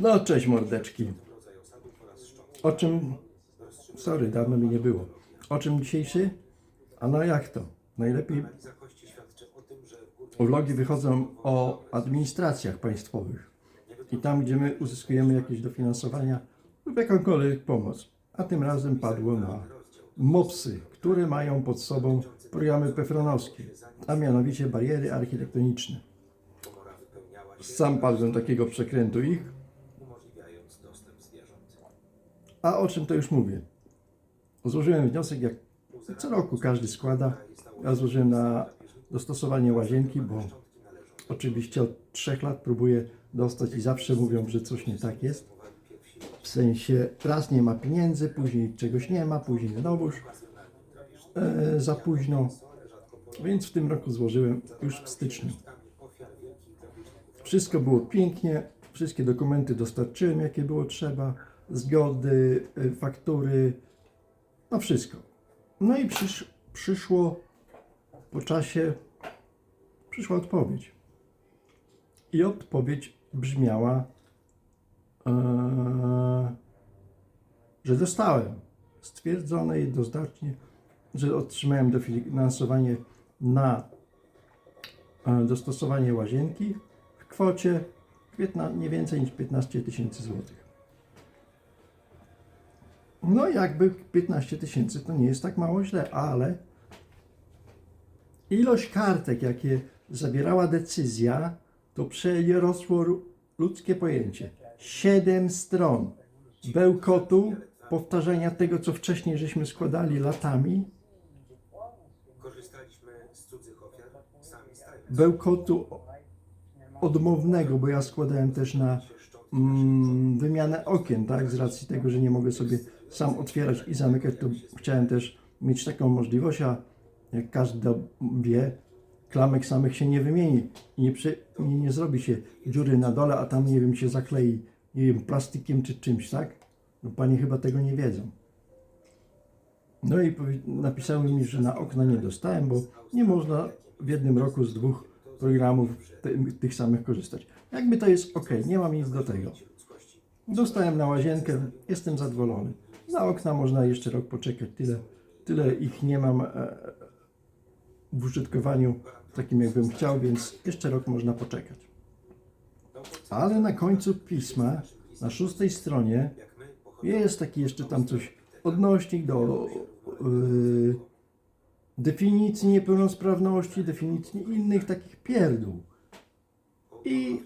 No, cześć mordeczki. O czym... Sorry, dawno mi nie było. O czym dzisiejszy? A no jak to? Najlepiej vlogi wychodzą o administracjach państwowych. I tam, gdzie my uzyskujemy jakieś dofinansowania lub jakąkolwiek pomoc. A tym razem padło na MOPSy, które mają pod sobą programy pefronowskie, a mianowicie bariery architektoniczne. Sam padłem takiego przekrętu ich, A o czym to już mówię? Złożyłem wniosek, jak co roku każdy składa. Ja złożyłem na dostosowanie łazienki, bo oczywiście od trzech lat próbuję dostać i zawsze mówią, że coś nie tak jest. W sensie raz nie ma pieniędzy, później czegoś nie ma, później znowuż e, za późno. Więc w tym roku złożyłem już w styczniu. Wszystko było pięknie, wszystkie dokumenty dostarczyłem, jakie było trzeba, zgody, y, faktury, no wszystko. No i przysz, przyszło po czasie, przyszła odpowiedź. I odpowiedź brzmiała, e, że dostałem. Stwierdzono jednoznacznie, że otrzymałem dofinansowanie na e, dostosowanie łazienki w kwocie piętna- nie więcej niż 15 tysięcy złotych. No jakby 15 tysięcy to nie jest tak mało źle, ale ilość kartek, jakie zabierała decyzja, to przerosło ludzkie pojęcie. Siedem stron bełkotu, powtarzania tego, co wcześniej żeśmy składali latami, Korzystaliśmy z cudzych ofiar, sami bełkotu odmownego, bo ja składałem też na mm, wymianę okien, tak? Z racji tego, że nie mogę sobie sam otwierać i zamykać, to chciałem też mieć taką możliwość, a jak każdy wie, klamek samych się nie wymieni i nie, przy, nie, nie zrobi się dziury na dole, a tam, nie wiem, się zaklei, nie wiem, plastikiem czy czymś, tak? No panie chyba tego nie wiedzą. No i napisały mi, że na okna nie dostałem, bo nie można w jednym roku z dwóch programów tych samych korzystać. Jakby to jest ok, nie mam nic do tego. Dostałem na łazienkę, jestem zadowolony. Na okna można jeszcze rok poczekać, tyle, tyle ich nie mam e, w użytkowaniu takim jakbym chciał, więc jeszcze rok można poczekać. Ale na końcu pisma, na szóstej stronie, jest taki jeszcze tam coś, odnośnik do yy, definicji niepełnosprawności, definicji innych takich pierdół. I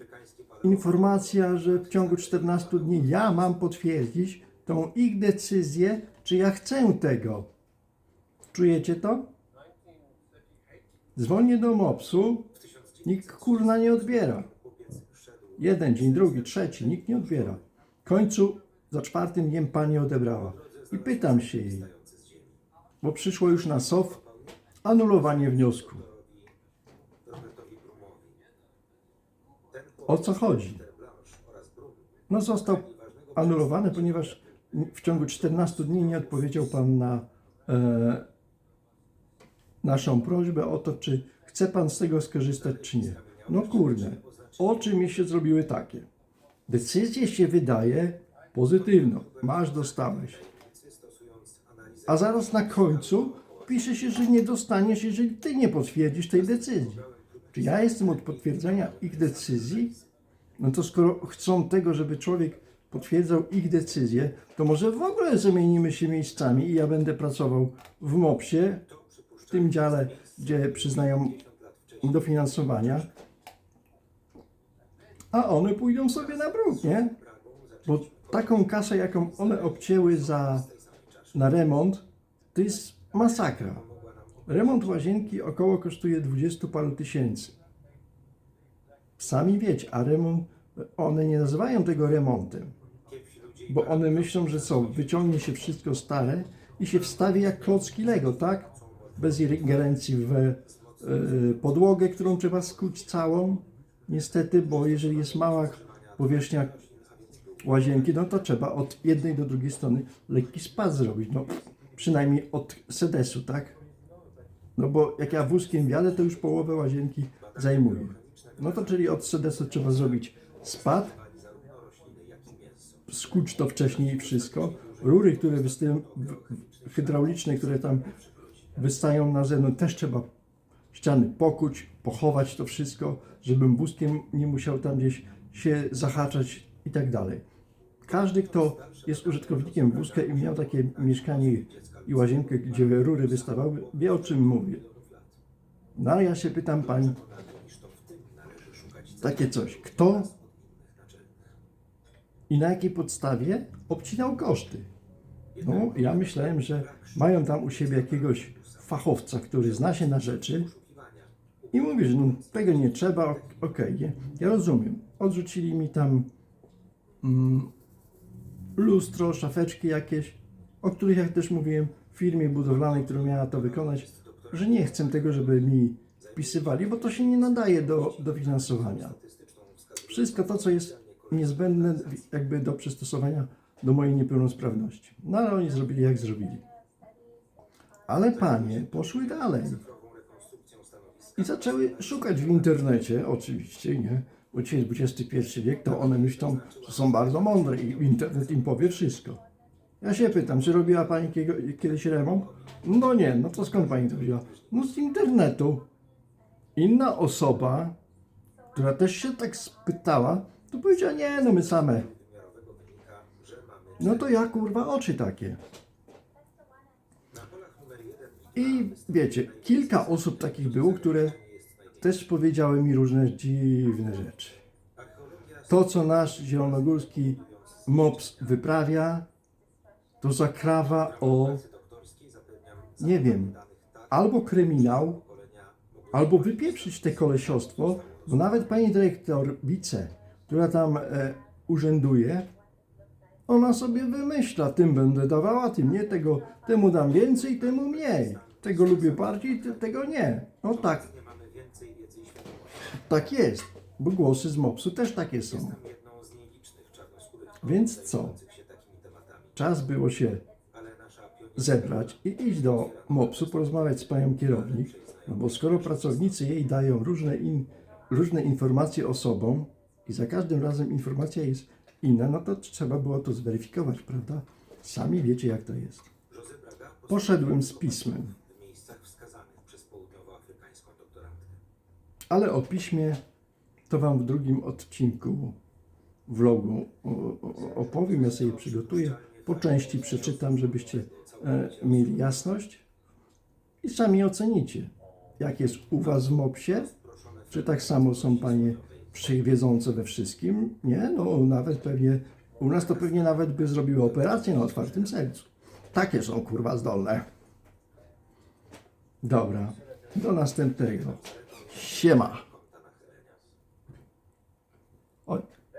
informacja, że w ciągu 14 dni ja mam potwierdzić tą ich decyzję, czy ja chcę tego. Czujecie to? Dzwonię do MOPS-u, nikt kurna nie odbiera. Jeden dzień, drugi, trzeci, nikt nie odbiera. W końcu za czwartym dniem pani odebrała. I pytam się jej, bo przyszło już na SOF anulowanie wniosku. O co chodzi? No został anulowany, ponieważ w ciągu 14 dni nie odpowiedział Pan na e, naszą prośbę o to, czy chce Pan z tego skorzystać, czy nie. No kurde, oczy mi się zrobiły takie. Decyzję się wydaje pozytywną. Masz, dostałeś. A zaraz na końcu pisze się, że nie dostaniesz, jeżeli Ty nie potwierdzisz tej decyzji. Czy ja jestem od potwierdzenia ich decyzji? No to skoro chcą tego, żeby człowiek potwierdzał ich decyzję, to może w ogóle zamienimy się miejscami i ja będę pracował w MOPS-ie, w tym dziale, gdzie przyznają dofinansowania, a one pójdą sobie na bruk, nie? Bo taką kasę, jaką one obcięły za, na remont, to jest masakra. Remont łazienki około kosztuje 20 paru tysięcy. Sami wiecie, a remont, one nie nazywają tego remontem, bo one myślą, że co, wyciągnie się wszystko stare i się wstawi jak klocki Lego, tak? Bez ingerencji w e, podłogę, którą trzeba skuć całą, niestety, bo jeżeli jest mała powierzchnia łazienki, no to trzeba od jednej do drugiej strony lekki spad zrobić, no przynajmniej od sedesu, tak? No bo jak ja wózkiem wjadę, to już połowę łazienki zajmuje. No to czyli od sedesu trzeba zrobić spad, skuć to wcześniej wszystko. Rury, które wystają, hydrauliczne, które tam wystają na zewnątrz, też trzeba ściany pokuć, pochować to wszystko, żebym wózkiem nie musiał tam gdzieś się zahaczać i tak dalej. Każdy, kto jest użytkownikiem wózka i miał takie mieszkanie i łazienkę, gdzie rury wystawały, wie o czym mówię. No ale ja się pytam pań, takie coś, kto i na jakiej podstawie obcinał koszty? No, ja myślałem, że mają tam u siebie jakiegoś fachowca, który zna się na rzeczy i mówi, że no, tego nie trzeba, ok- okej, nie? ja rozumiem. Odrzucili mi tam mm, lustro, szafeczki jakieś, o których jak też mówiłem w firmie budowlanej, która miała to wykonać, że nie chcę tego, żeby mi wpisywali, bo to się nie nadaje do, do finansowania. Wszystko to, co jest niezbędne jakby do przystosowania do mojej niepełnosprawności. No ale oni zrobili jak zrobili. Ale panie poszły dalej i zaczęły szukać w internecie, oczywiście, nie? Jest XXI wiek, to one myślą, że są bardzo mądre i internet im powie wszystko. Ja się pytam, czy robiła Pani kiedyś remont? No nie, no to skąd Pani to wzięła? No z internetu. Inna osoba, która też się tak spytała, to powiedziała, nie, no my same. No to ja kurwa oczy takie. I wiecie, kilka osób takich było, które też powiedziały mi różne dziwne rzeczy. To, co nasz zielonogórski MOPS wyprawia, to zakrawa o, nie wiem, albo kryminał, albo wypieprzyć te kolesiostwo, bo nawet pani dyrektor Wice, która tam e, urzęduje, ona sobie wymyśla, tym będę dawała, tym nie, tego, temu dam więcej, temu mniej. Tego lubię bardziej, te- tego nie. No tak, Nie mamy więcej wiedzy i świadomości. Tak jest, bo głosy z MOPS-u też takie są. Więc co? Czas było się zebrać i iść do MOPS-u, porozmawiać z panią kierownik, no bo skoro pracownicy jej dają różne, in, różne informacje osobom i za każdym razem informacja jest inna, no to trzeba było to zweryfikować, prawda? Sami wiecie jak to jest. Poszedłem z pismem, ale o piśmie to wam w drugim odcinku vlogu opowiem, ja sobie przygotuję, po części przeczytam, żebyście e, mieli jasność i sami ocenicie, jak jest u was w MOPSie, czy tak samo są panie wszechwiedzące we wszystkim, nie? No nawet pewnie, u nas to pewnie nawet by zrobiły operację na otwartym sercu. Takie są kurwa zdolne. Dobra, do następnego. 谢马。哦